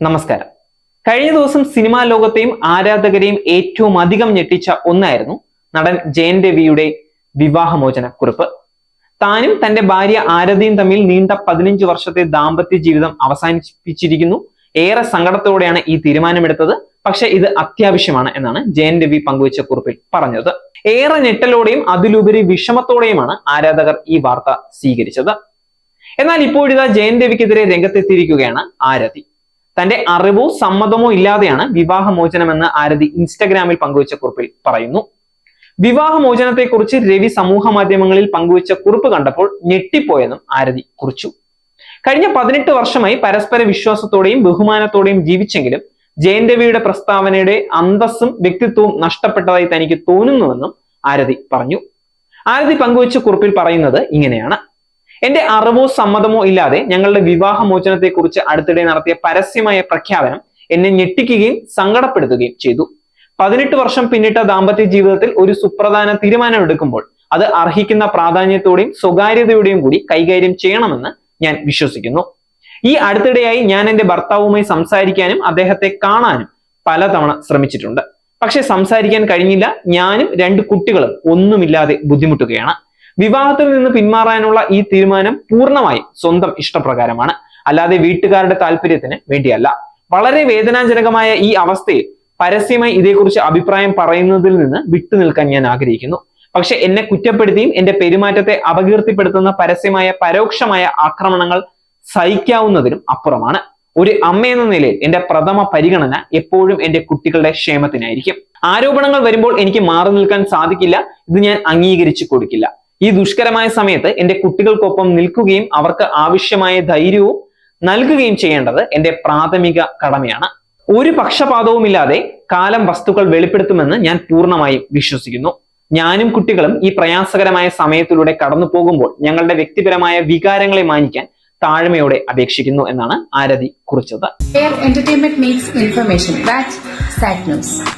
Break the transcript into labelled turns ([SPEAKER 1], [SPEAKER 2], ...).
[SPEAKER 1] നമസ്കാരം. കഴിഞ്ഞ ദിവസം സിനിമാ ലോകത്തെയും ആരാധകരെയും ഏറ്റവും അധികം ഞെട്ടിച്ച ഒന്നായിരുന്നു നടൻ ജയൻ രവിയുടെ വിവാഹമോചന കുറിപ്പ് താനും തന്റെ ഭാര്യ ആരതിയും തമ്മിൽ നീണ്ട പതിനഞ്ച് വർഷത്തെ ദാമ്പത്യ ജീവിതം അവസാനിപ്പിച്ചിരിക്കുന്നു. ഏറെ സങ്കടത്തോടെയാണ് ഈ തീരുമാനമെടുത്തത്. പക്ഷെ ഇത് അത്യാവശ്യമാണ് എന്നാണ് ജയൻ രവി പങ്കുവച്ച കുറിപ്പിൽ പറഞ്ഞത്. ഏറെ ഞെട്ടലോടെയും അതിലുപരി വിഷമത്തോടെയുമാണ് ആരാധകർ ഈ വാർത്ത സ്വീകരിച്ചത്. എന്നാൽ ഇപ്പോഴിതാ ജയൻ രവിക്കെതിരെ രംഗത്തെത്തിയിരിക്കുകയാണ് ആരതി. തന്റെ അറിവോ സമ്മതമോ ഇല്ലാതെയാണ് വിവാഹമോചനമെന്ന് ആരതി ഇൻസ്റ്റഗ്രാമിൽ പങ്കുവച്ച കുറിപ്പിൽ പറയുന്നു. വിവാഹമോചനത്തെക്കുറിച്ച് രവി സമൂഹ മാധ്യമങ്ങളിൽ പങ്കുവച്ച കുറിപ്പ് കണ്ടപ്പോൾ ഞെട്ടിപ്പോയെന്നും ആരതി കുറിച്ചു. കഴിഞ്ഞ പതിനെട്ട് വർഷമായി പരസ്പര വിശ്വാസത്തോടെയും ബഹുമാനത്തോടെയും ജീവിച്ചെങ്കിലും ജയൻ രവിയുടെ പ്രസ്താവനയുടെ അന്തസ്സും വ്യക്തിത്വവും നഷ്ടപ്പെട്ടതായി തനിക്ക് തോന്നുന്നുവെന്നും ആരതി പറഞ്ഞു. ആരതി പങ്കുവച്ച കുറിപ്പിൽ പറയുന്നത് ഇങ്ങനെയാണ്. എന്റെ അറിവോ സമ്മതമോ ഇല്ലാതെ ഞങ്ങളുടെ വിവാഹമോചനത്തെക്കുറിച്ച് അടുത്തിടെ നടത്തിയ പരസ്യമായ പ്രഖ്യാപനം എന്നെ ഞെട്ടിക്കുകയും സങ്കടപ്പെടുത്തുകയും ചെയ്തു. പതിനെട്ട് വർഷം പിന്നിട്ട ദാമ്പത്യ ജീവിതത്തിൽ ഒരു സുപ്രധാന തീരുമാനം എടുക്കുമ്പോൾ അത് അർഹിക്കുന്ന പ്രാധാന്യത്തോടെയും സ്വകാര്യതയോടെയും കൂടി കൈകാര്യം ചെയ്യണമെന്ന് ഞാൻ വിശ്വസിക്കുന്നു. ഈ അടുത്തിടെയായി ഞാൻ എന്റെ ഭർത്താവുമായി സംസാരിക്കാനും അദ്ദേഹത്തെ കാണാനും പലതവണ ശ്രമിച്ചിട്ടുണ്ട്. പക്ഷെ സംസാരിക്കാൻ കഴിഞ്ഞില്ല. ഞാനും രണ്ട് കുട്ടികളും ഒന്നുമില്ലാതെ ബുദ്ധിമുട്ടുകയാണ്. വിവാഹത്തിൽ നിന്ന് പിന്മാറാനുള്ള ഈ തീരുമാനം പൂർണമായും സ്വന്തം ഇഷ്ടപ്രകാരമാണ്. അല്ലാതെ വീട്ടുകാരുടെ താല്പര്യത്തിന് വേണ്ടിയല്ല. വളരെ വേദനാജനകമായ ഈ അവസ്ഥയിൽ പരസ്യമായി ഇതേക്കുറിച്ച് അഭിപ്രായം പറയുന്നതിൽ നിന്ന് വിട്ടുനിൽക്കാൻ ഞാൻ ആഗ്രഹിക്കുന്നു. പക്ഷെ എന്നെ കുറ്റപ്പെടുത്തിയും എന്റെ പെരുമാറ്റത്തെ അപകീർത്തിപ്പെടുത്തുന്ന പരസ്യമായ പരോക്ഷമായ ആക്രമണങ്ങൾ സഹിക്കാവുന്നതിനും അപ്പുറമാണ്. ഒരു അമ്മ എന്ന നിലയിൽ എന്റെ പ്രഥമ പരിഗണന എപ്പോഴും എന്റെ കുട്ടികളുടെ ക്ഷേമത്തിനായിരിക്കും. ആരോപണങ്ങൾ വരുമ്പോൾ എനിക്ക് മാറി നിൽക്കാൻ സാധിക്കില്ല. ഇത് ഞാൻ അംഗീകരിച്ചു കൊടുക്കില്ല. ഈ ദുഷ്കരമായ സമയത്ത് എന്റെ കുട്ടികൾക്കൊപ്പം നിൽക്കുകയും അവർക്ക് ആവശ്യമായ ധൈര്യവും നൽകുകയും ചെയ്യേണ്ടത് എന്റെ പ്രാഥമിക കടമയാണ്. ഒരു പക്ഷപാതവുമില്ലാതെ കാലം വസ്തുക്കൾ വെളിപ്പെടുത്തുമെന്ന് ഞാൻ പൂർണമായും വിശ്വസിക്കുന്നു. ഞാനും കുട്ടികളും ഈ പ്രയാസകരമായ സമയത്തിലൂടെ കടന്നു പോകുമ്പോൾ ഞങ്ങളുടെ വ്യക്തിപരമായ വികാരങ്ങളെ മാനിക്കാൻ താഴ്മയോടെ അപേക്ഷിക്കുന്നു എന്നാണ് ആരതി കുറിച്ചത്.
[SPEAKER 2] Entertainment makes information news.